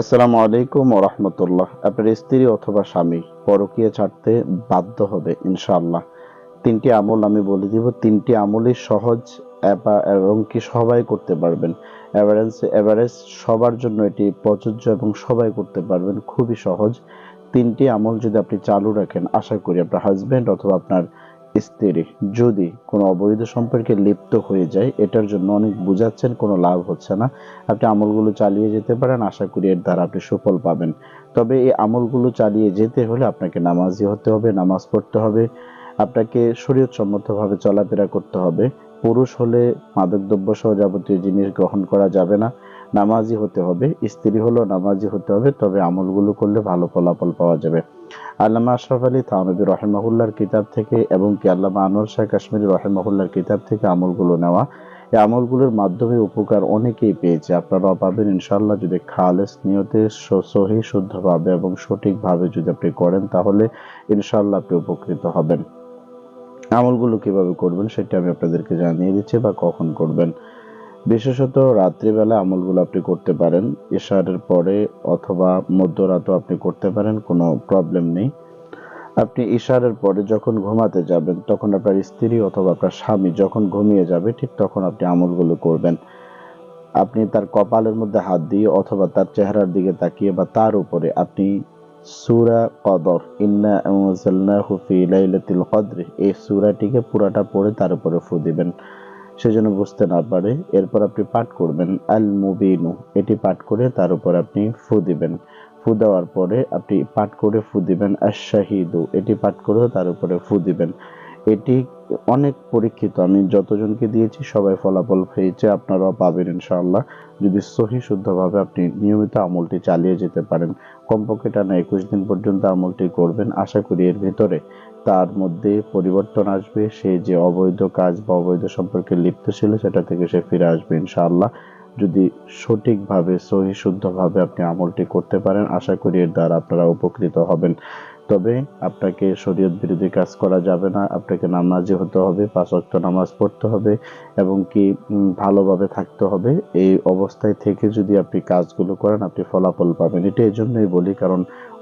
আসসালামু আলাইকুম ও রহমতুল্লাহ। আপনার স্ত্রী অথবা স্বামী পরকীয়া ছাড়তে বাধ্য হবে, ইনশাআল্লাহ। তিনটি আমল আমি বলে দিব। তিনটি আমলই সহজ এবং কি সবাই করতে পারবেন। এভারেজ এভারেজ সবার জন্য এটি প্রযোজ্য এবং সবাই করতে পারবেন। খুবই সহজ। তিনটি আমল যদি আপনি চালু রাখেন, আশা করি আপনার হাজবেন্ড অথবা আপনার স্ত্রী যদি কোনো অবৈধ সম্পর্কে লিপ্ত হয়ে যায়, এটার জন্য অনেক বুঝাচ্ছেন, কোনো লাভ হচ্ছে না। আপনি আমলগুলো চালিয়ে যেতে পারেন, আশা করি এর দ্বারা আপনি সুফল পাবেন। তবে এই আমলগুলো চালিয়ে যেতে হলে আপনাকে নামাজি হতে হবে, নামাজ পড়তে হবে, আপনাকে শরীয়তসম্মতভাবে চলাফেরা করতে হবে। পুরুষ হলে মাদকদ্রব্য সহ যাবতীয় জিনিস গ্রহণ করা যাবে না। নামাজি হতে হবে, স্ত্রী হলেও নামাজি হতে হবে, তবে আমলগুলো করলে ভালো ফলাফল পাওয়া যাবে। আল্লামা আশরাফ আলী থানবী রহেমাহুল্লার কিতাব থেকে এবং কি আল্লামা আনোয়ার শাহ কাশ্মীর রহেমাহুল্লার কিতাব থেকে আমলগুলো নেওয়া, এই আমলগুলোর মাধ্যমে উপকার অনেকেই পেয়েছে। আপনারাও পাবেন ইনশাল্লাহ যদি খালেস নিয়তে সহি, শুদ্ধভাবে এবং সঠিকভাবে যদি আপনি করেন, তাহলে ইনশাল্লাহ আপনি উপকৃত হবেন। আমলগুলো কীভাবে করবেন সেটা আমি আপনাদেরকে জানিয়ে দিচ্ছি বা কখন করবেন। বিশেষত রাত্রিবেলা আমলগুলো আপনি করতে পারেন ইশারের পরে অথবা মধ্যরাতও আপনি করতে পারেন, কোনো প্রবলেম নেই। আপনি ইশারের পরে যখন ঘুমাতে যাবেন, তখন আপনার স্ত্রী অথবা আপনার স্বামী যখন ঘুমিয়ে যাবে, ঠিক তখন আপনি আমলগুলো করবেন। আপনি তার কপালের মধ্যে হাত দিয়ে অথবা তার চেহারার দিকে তাকিয়ে বা তার উপরে আপনি সুরা কদর, ইন্না আনজালনাহু ফি লাইলাতিল কদর এই সূরাটিকে পুরাটা পড়ে তার উপরে ফু দিবেন। সে যেন বুঝতে না পারে। এরপর আপনি পাঠ করবেন। আল মুবিনু এটি পাঠ করে তার উপর আপনি ফু দিবেন। ফু দেওয়ার পরে আপনি পাঠ করে ফু দিবেন। আশাহিদু এটি পাঠ করেও তার উপরে ফু দিবেন। এটি অনেক পরীক্ষিত, আমি যতজনকে দিয়েছি সবাই ফলাফল পেয়েছে, আপনারাও পাবেন ইনশাআল্লাহ। যদি সহি শুদ্ধভাবে আপনি নিয়মিত আমলটি চালিয়ে যেতে পারেন, কমপক্ষে টানা একুশ দিন পর্যন্ত আমলটি করবেন, আশা করি এর ভিতরে তার মধ্যে পরিবর্তন আসবে, সে যে অবৈধ কাজ বা অবৈধ সম্পর্কে লিপ্ত ছিল সেটা থেকে সে ফিরে আসবে ইনশাআল্লাহ। যদি সঠিকভাবে, সহি শুদ্ধভাবে আপনি আমলটি করতে পারেন, আশা করি এর দ্বারা আপনারা উপকৃত হবেন। তবে আপনাকে শরীয়ত বিরোধী কাজ করা যাবে না। আপনাকে নামাজি হতে হবে, পাঁচ অক্ট নামাজ পড়তে হবে এবং কি ভালোভাবে থাকতে হবে। এই অবস্থায় থেকে যদি আপনি কাজগুলো করেন, আপনি ফলাফল পাবেন। এটা এই জন্যই বলি, কারণ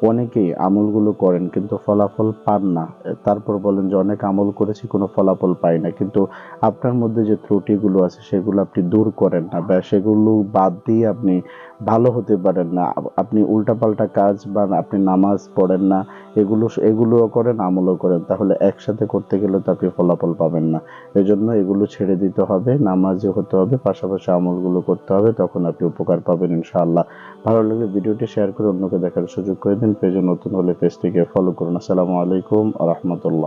অনেকেই আমলগুলো করেন কিন্তু ফলাফল পান না। তারপর বলেন যে, অনেক আমল করেছি, কোনো ফলাফল পাই না। কিন্তু আপনার মধ্যে যে ত্রুটিগুলো আছে, সেগুলো আপনি দূর করেন না বা সেগুলো বাদ দিয়ে আপনি ভালো হতে পারেন না। আপনি উল্টাপাল্টা কাজ বা আপনি নামাজ পড়েন না, এগুলো, এগুলোও করেন, আমলও করেন। তাহলে একসাথে করতে গেলে তো আপনি ফলাফল পাবেন না। এজন্য এগুলো ছেড়ে দিতে হবে, নামাজি হতে হবে, পাশাপাশি আমলগুলো করতে হবে, তখন আপনি উপকার পাবেন ইনশাআল্লাহ। ভালো লাগলে ভিডিওটি শেয়ার করে অন্যকে দেখার সুযোগ করে দিন। পেজে নতুন হলে পেজটিকে ফলো করুন। আসসালামু আলাইকুম রহমতুল্লাহ।